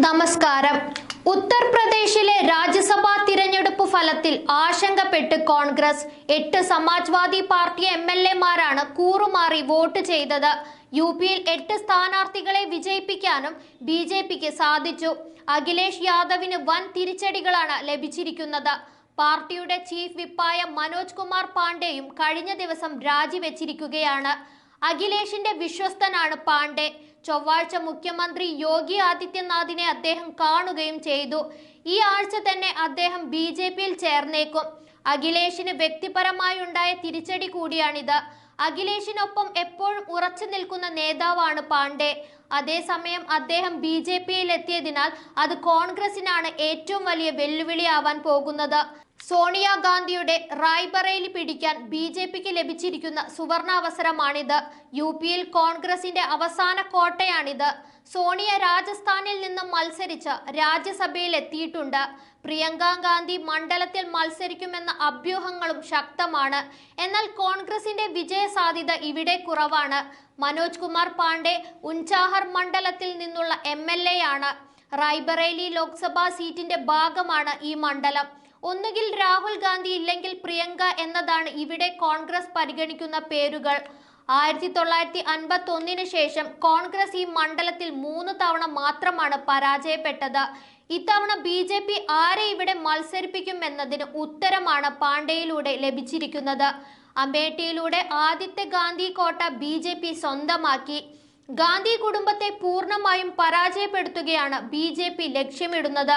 നമസ്കാരം. ഉത്തർപ്രദേശിലെ രാജ്യസഭാ തിരഞ്ഞെടുപ്പ് ഫലത്തിൽ ആശങ്കപ്പെട്ട് കോൺഗ്രസ്. എട്ട് സമാജ്വാദി പാർട്ടി എം എൽ എമാരാണ് കൂറുമാറി വോട്ട് ചെയ്തത്. യു പിയിൽ എട്ട് സ്ഥാനാർത്ഥികളെ വിജയിപ്പിക്കാനും ബി ജെ പിക്ക് സാധിച്ചു. അഖിലേഷ് യാദവിന് വൻ തിരിച്ചടികളാണ് ലഭിച്ചിരിക്കുന്നത്. പാർട്ടിയുടെ ചീഫ് വിപ്പായ മനോജ് കുമാർ പാണ്ഡെയും കഴിഞ്ഞ ദിവസം രാജിവെച്ചിരിക്കുകയാണ്. അഖിലേഷിന്റെ വിശ്വസ്തനാണ് പാണ്ഡെ. ചൊവ്വാഴ്ച മുഖ്യമന്ത്രി യോഗി ആദിത്യനാഥിനെ അദ്ദേഹം കാണുകയും ചെയ്തു. ഈ ആഴ്ച തന്നെ അദ്ദേഹം ബി ജെ പിയിൽ ചേർന്നേക്കും. അഖിലേഷിന് വ്യക്തിപരമായി ഉണ്ടായ തിരിച്ചടി കൂടിയാണിത്. അഖിലേഷിനൊപ്പം എപ്പോഴും ഉറച്ചു നിൽക്കുന്ന നേതാവാണ് പാണ്ഡെ. അതേസമയം അദ്ദേഹം ബി ജെ പിയിൽ എത്തിയതിനാൽ അത് കോൺഗ്രസിനാണ് ഏറ്റവും വലിയ വെല്ലുവിളിയാവാൻ പോകുന്നത്. സോണിയാഗാന്ധിയുടെ റായ്ബറേലി പിടിക്കാൻ ബി ജെ പിക്ക് ലഭിച്ചിരിക്കുന്ന സുവർണാവസരമാണിത്. യു പിയിൽ കോൺഗ്രസിന്റെ അവസാന കോട്ടയാണിത്. സോണിയ രാജസ്ഥാനിൽ നിന്നും മത്സരിച്ച് രാജ്യസഭയിൽ എത്തിയിട്ടുണ്ട് പ്രിയങ്ക ഗാന്ധി മണ്ഡലത്തിൽ മത്സരിക്കുമെന്ന അഭ്യൂഹങ്ങളും ശക്തമാണ്. എന്നാൽ കോൺഗ്രസിന്റെ വിജയ സാധ്യത ഇവിടെ കുറവാണ്. മനോജ് കുമാർ പാണ്ഡെ ഉൻചാഹർ മണ്ഡലത്തിൽ നിന്നുള്ള എം ആണ്. റായ്ബറേലി ലോക്സഭാ സീറ്റിന്റെ ഭാഗമാണ് ഈ മണ്ഡലം. ഒന്നുകിൽ രാഹുൽ ഗാന്ധി ഇല്ലെങ്കിൽ പ്രിയങ്ക എന്നതാണ് ഇവിടെ കോൺഗ്രസ് പരിഗണിക്കുന്ന പേരുകൾ. ആയിരത്തി തൊള്ളായിരത്തി അൻപത്തി ഒന്നിന് ശേഷം കോൺഗ്രസ് ഈ മണ്ഡലത്തിൽ മൂന്ന് തവണ മാത്രമാണ് പരാജയപ്പെട്ടത്. ഇത്തവണ ബി ജെ പി ആരെ ഇവിടെ മത്സരിപ്പിക്കുമെന്നതിന് ഉത്തരമാണ് പാണ്ഡെയിലൂടെ ലഭിച്ചിരിക്കുന്നത്. അമേഠിയിലൂടെ ആദിത്യ ഗാന്ധി കോട്ട ബി സ്വന്തമാക്കി. ഗാന്ധി കുടുംബത്തെ പൂർണമായും പരാജയപ്പെടുത്തുകയാണ് ബി ജെ പി ലക്ഷ്യമിടുന്നത്.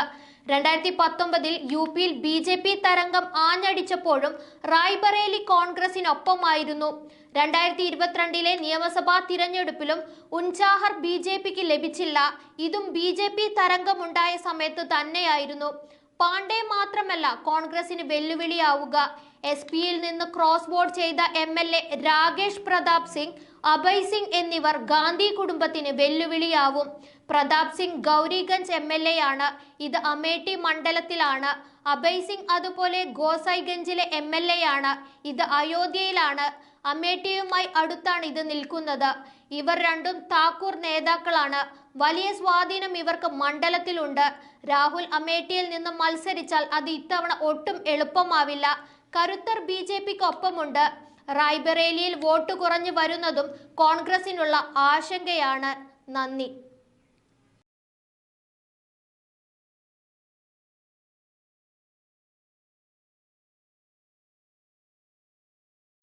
രണ്ടായിരത്തി പത്തൊമ്പതിൽ യു പിയിൽ ബി ജെ പി തരംഗം ആഞ്ഞടിച്ചപ്പോഴും റായ്ബറേലി കോൺഗ്രസിനൊപ്പമായിരുന്നു. രണ്ടായിരത്തി ഇരുപത്തിരണ്ടിലെ നിയമസഭാ തിരഞ്ഞെടുപ്പിലും ഉൻചാഹർ ബി ജെ പിക്ക് ലഭിച്ചില്ല. ഇതും ബി ജെ പി തരംഗമുണ്ടായ സമയത്ത് തന്നെയായിരുന്നു. പാണ്ഡെ മാത്രമല്ല കോൺഗ്രസിന് വെല്ലുവിളിയാവുക. എസ് പിയിൽ നിന്ന് ക്രോസ് ബോർഡ് ചെയ്ത M L A Rakesh Pratap Singh Abhay Singh എന്നിവർ ഗാന്ധി കുടുംബത്തിന് വെല്ലുവിളിയാവും. Pratap Singh Gauriganj M L A ആണ്. ഇത് അമേഠി മണ്ഡലത്തിലാണ്. അഭയ് സിംഗ് അതുപോലെ ഗോസായിഗഞ്ചിലെ എം എൽ എ ആണ്. ഇത് അയോധ്യയിലാണ്. അമേഠിയുമായി അടുത്താണ് ഇത് നിൽക്കുന്നത്. ഇവർ രണ്ടും താക്കൂർ നേതാക്കളാണ്. വലിയ സ്വാധീനം ഇവർക്ക് മണ്ഡലത്തിലുണ്ട്. രാഹുൽ അമേഠിയിൽ നിന്ന് മത്സരിച്ചാൽ അത് ഇത്തവണ ഒട്ടും എളുപ്പമാവില്ല. കരുത്തർ ബി ജെ പിക്കൊപ്പമുണ്ട്. റായ്ബറേലിയിൽ വോട്ട് കുറഞ്ഞു വരുന്നതും കോൺഗ്രസിനുള്ള ആശങ്കയാണ്. നന്ദി.